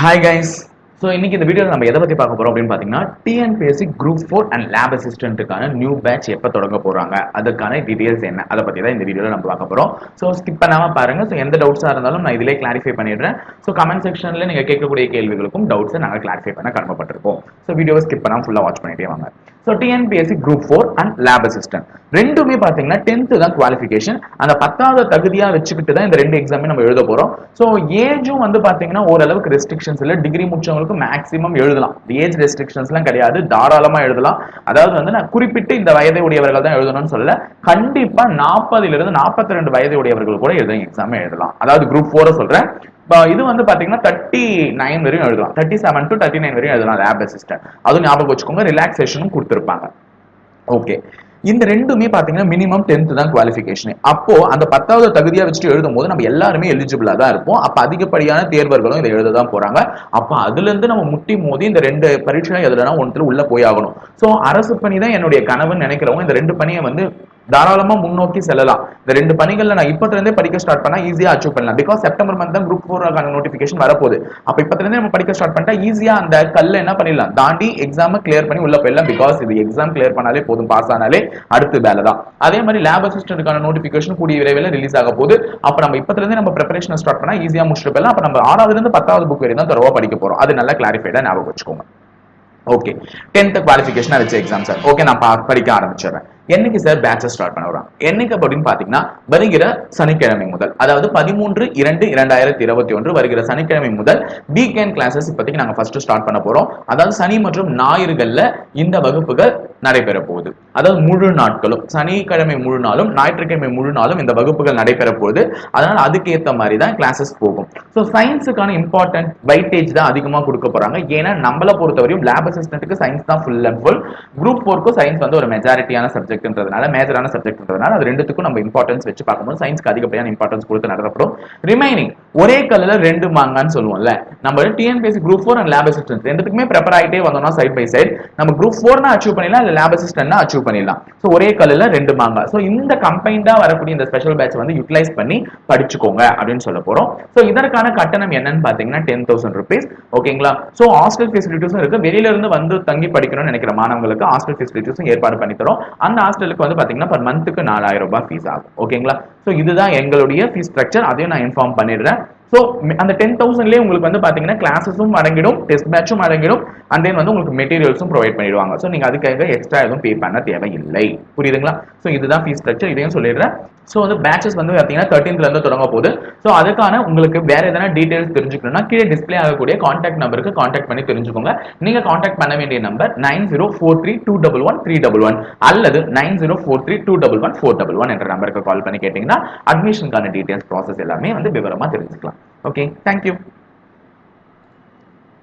Hi guys so இன்னைக்கு இந்த வீடியோவில் நம்ம எதை பற்றி பார்க்க போகிறோம் அப்படின்னு பார்த்தீங்கன்னா TNPSC group four and lab அசிஸ்டன்ட்டுக்கான new batch எப்போ தொடங்க போகிறாங்க அதுக்கான டீட்டெயில்ஸ் என்ன? அதை பற்றி தான் இந்த வீடியோவில் நம்ம பார்க்க போகிறோம் ஸோ ஸ்கிப் பண்ணாமல் பாருங்கள் ஸோ எந்த டவுட்ஸாக இருந்தாலும் நான் இதிலே கிளாரிஃபை பண்ணிடுறேன். ஸோ கமெண்ட் செக்ஷனில் நீங்கள் கேட்கக்கூடிய கேள்விகளுக்கும் டவுட்ஸை நாங்கள் கிளாரிஃபை பண்ண கடமைப்பட்டிருக்கோம். ஸோ வீடியோவை ஸ்கிப் பண்ணாமல் ஃபுல்லாக வாட்ச் பண்ணிட்டே வாங்க. So TNPSC group four and lab assistant ரெண்டுமே பார்த்தீங்கன்னா டென்த்து தான் குவாலிஃபிகேஷன் அந்த பத்தாவது தகுதியாக வச்சுக்கிட்டு தான் இந்த ரெண்டு எக்ஸாமே நம்ம எழுத போகிறோம் ஸோ ஏஜும் வந்து பார்த்தீங்கன்னா ஓரளவுக்கு ரெஸ்ட்ரிக்ஷன்ஸ் இல்லை. டிகிரி முடிச்சவங்களுக்கு மேக்ஸிமம் எழுதலாம். ஏஜ் ரெஸ்ட்ரிக்ஷன்ஸ்லாம் கிடையாது. தாராளமாக எழுதலாம். அதாவது வந்து நான் குறிப்பிட்டு இந்த வயதை உடையவர்கள் தான் எழுதணும்னு சொல்லல. கண்டிப்பாக நாற்பதுலேருந்து நாற்பத்தி ரெண்டு வயது உடையவர்கள் கூட எழுதும் எக்ஸாமே எழுதலாம். அதாவது குரூப் ஃபோரை சொல்கிறேன் இப்போ இது வந்து பாத்தீங்கன்னா தேர்ட்டி நைன் வரையும் எழுதலாம். Thirty seven to thirty nine வரையும் எழுதலாம் லேப் அசிஸ்டன்ட் அதுவும் ஞாபகம் வச்சுக்கோங்க ரிலாக்ஸேஷனும் கொடுத்துருப்பாங்க. ஓகே இந்த ரெண்டுமே பாத்தீங்கன்னா மினிமம் டென்த் தான் குவாலிஃபிகேஷன் அப்போ அந்த பத்தாவது தகுதியா வச்சுட்டு எழுதும் போது நம்ம எல்லாருமே எலிஜிபிளா தான் இருப்போம். அப்ப அதிகப்படியான தேர்வர்களும் இதை எழுத தான் போறாங்க. அப்ப அதுல இருந்து நம்ம முட்டி மோதி இந்த ரெண்டு பரீட்சையும் எதுலனா ஒன்றுல உள்ள போய் ஆகணும். சோ அரசு பணி தான் என்னுடைய கனவுன்னு நினைக்கிறவங்க இந்த ரெண்டு பணியை வந்து தாராளமா முன்னோக்கி செல்லலாம். இந்த ரெண்டு பணிகள்ல நான் இப்பத்துல இருந்தே படிக்க ஸ்டார்ட் பண்ணா ஈஸியா அச்சீவ் பண்ணலாம். பிகாஸ் செப்டம்பர் மந்த் தான் குரூப் ஃபோர் நோட்டிபிகேஷன் வரப்போகுது. அப்ப இப்பத்துல இருந்தே நம்ம படிக்க ஸ்டார்ட் பண்ணிட்டா ஈஸியா அந்த கல்ல என்ன பண்ணிடலாம்? தாண்டி எக்ஸாம் கிளியர் பண்ணி உள்ள போயிடலாம். பிகாஸ் இது எக்ஸாம் கிளியர் பண்ணாலே போதும். பாஸ் ஆனாலே அடுத்து வேலை தான். அதே மாதிரி லேப் அசிஸ்டன்ட்டுக்கான நோட்டிபிகேஷன் கூடிய விரைவில் ரிலீஸ் ஆக போகுது. அப்ப நம்ம இப்பத்துல இருந்தே நம்ம ப்ரிப்பரேஷன் ஸ்டார்ட் பண்ணா ஈஸியா முடிச்சுட்டு போயிடலாம். அப்ப நம்ம ஆறாவது இருந்து பத்தாவது புக் வரையும் தான் தரவா படிக்க போறோம். அது நல்லா கிளாரிஃபைடா ஞாபகம் வச்சுக்கோங்க. ஓகே டென்த் குவாலிஃபிகேஷன் வச்ச எக்ஸாம் சார் ஓகே நான் படிக்க ஆரம்பிச்சிடுறேன். என்னைக்கு சார் பேட்சஸ் ஸ்டார்ட் பண்ண வரோம் என்னைக்கு அப்படின்னு பாத்தீங்கன்னா வருகிற சனிக்கிழமை முதல். அதாவது பதிமூன்று இரண்டு இரண்டாயிரத்தி இருபத்தி ஒன்று வருகிற சனிக்கிழமை முதல் வீக்கெண்ட் கிளாஸஸ் இப்போதைக்கு நாங்க ஃபர்ஸ்ட் ஸ்டார்ட் பண்ண போறோம். அதாவது சனி மற்றும் ஞாயிறுகள்ல இந்த வகுப்புகள் நடைபெற போகுது. அதாவது முழு நாட்களும் சனிக்கிழமை முழு நாளும் ஞாயிற்றுக்கிழமை முழு நாளும் இந்த வகுப்புகள் நடைபெற போகுது. அதனால அதுக்கேற்ற மாதிரி தான் கிளாஸஸ் போகும். ஸோ சயின்ஸுக்கான இம்பார்ட்டன்ட் வைட்டேஜ் தான் அதிகமாக கொடுக்க போறாங்க. ஏன்னா நம்மளை பொறுத்தவரையும் லேப் அசிஸ்டன்ட்டுக்கு சயின்ஸ் தான் ஃபுல் அண்ட் ஃபுல் குரூப் ஃபோர்க்கும் சயின்ஸ் வந்து ஒரு மெஜாரிட்டியான சப்ஜெக்ட் சப்ஜெக்ட்ன்றதுனால மேஜரான சப்ஜெக்ட்ன்றதுனால அது ரெண்டுத்துக்கும் நம்ம இம்பார்ட்டன்ஸ் வச்சு பார்க்கும்போது சயின்ஸ்க்கு அதிகப்படியான இம்பார்ட்டன்ஸ் கொடுத்து நடத்தப்படும். ரிமைனிங் ஒரே கல்லுல ரெண்டு மாங்கான்னு சொல்லுவோம்ல. நம்ம TNPSC group four and lab assistant ரெண்டுத்துக்குமே ப்ரிப்பர் ஆகிட்டே வந்தோம்னா சைட் பை சைட் நம்ம குரூப் ஃபோர்னா அச்சீவ் பண்ணிடலாம் இல்லை லேப் அசிஸ்டன்ட்னா அச்சீவ் பண்ணிடலாம். ஸோ ஒரே கல்லுல ரெண்டு மாங்கா. ஸோ இந்த கம்பைண்டா வரக்கூடிய இந்த ஸ்பெஷல் பேட்ச் வந்து யூட்டிலைஸ் பண்ணி படிச்சுக்கோங்க அப்படின்னு சொல்ல போறோம். ஸோ இதற்கான கட்டணம் என்னன்னு பாத்தீங்கன்னா டென் தௌசண்ட் ருபீஸ் ஓகேங்களா ஸோ ஹாஸ்டல் ஃபெசிலிட்டிஸும் இருக்கு. வெளியில இருந்து வந்து தங்கி படிக்கணும்னு நினைக்கிற மாணவங்களுக்கு ஹாஸ்டல் ஃபெசிலிட்டிஸும் ஏற்பாடு பண்ணி தரோம். அந்த ஹாஸ்டலுக்கு வந்து பாத்தீங்கன்னா பர் மந்த்துக்கு நாலாயிரம் ரூபாய் ஃபீஸ் ஆகும். ஓகேங்களா ஸோ இதுதான் எங்களுடைய ஃபீஸ் ஸ்ட்ரக்சர் அதையும் நான் இன்ஃபார்ம் பண்ணிடுறேன். ஸோ அந்த டென் தௌசண்ட்லேயே உங்களுக்கு வந்து பார்த்தீங்கன்னா கிளாஸஸும் அடங்கிடும் டெஸ்ட் பேட்சும் அடங்கிடும். அண்ட் தென் வந்து உங்களுக்கு மெட்டீரியல்ஸும் ப்ரொவைட் பண்ணிடுவாங்க. ஸோ நீங்கள் அதுக்காக எக்ஸ்ட்ரா எதுவும் பே பண்ண தேவையில்லை. புரியுதுங்களா? ஸோ இதுதான் ஃபீஸ் ஸ்ட்ரக்சர் இதையும் சொல்லிடுறேன். ஸோ வந்து பேட்சஸ் வந்து பார்த்தீங்கன்னா 13th ல இருந்து தொடங்க போகுது. ஸோ அதுக்கான உங்களுக்கு வேறு எதனா டீட்டெயில்ஸ் தெரிஞ்சுக்கணும்னா கீழே டிஸ்ப்ளே ஆகக்கூடிய காண்டாக்ட் நம்பருக்கு காண்டாக்ட் பண்ணி தெரிஞ்சுக்கோங்க. நீங்கள் காண்டாக்ட் பண்ண வேண்டிய number nine zero four three two double one three double one அல்லது nine zero four three two double one four double one என்ற நம்பருக்கு கால் பண்ணி கேட்டிங்கன்னா அட்மிஷனுக்கான டீட்டெயில்ஸ் ப்ராசஸ் எல்லாமே வந்து விவரமா தெரிஞ்சுக்கலாம். Okay thank you